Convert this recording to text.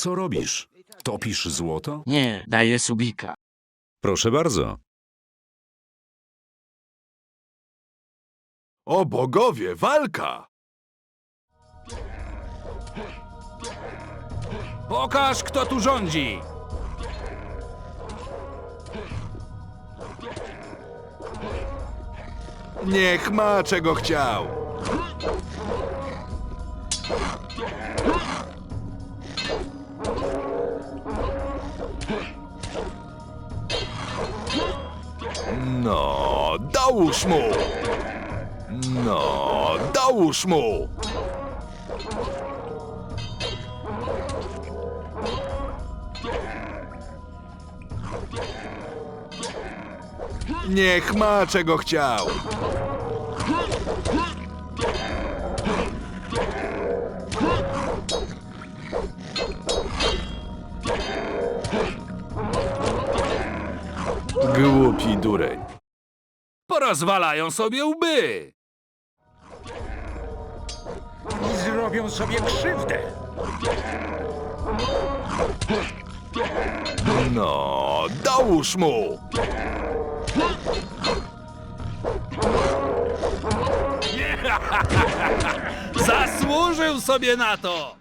Co robisz? Topisz złoto? Nie, daję subika. Proszę bardzo. O bogowie, walka! Pokaż, kto tu rządzi! Niech ma czego chciał. No, dołóż mu! No, dołóż mu! Niech ma czego chciał. Głupi dureń. Porozwalają sobie łby! Zrobią sobie krzywdę. No, dołóż mu! Zasłużył sobie na to!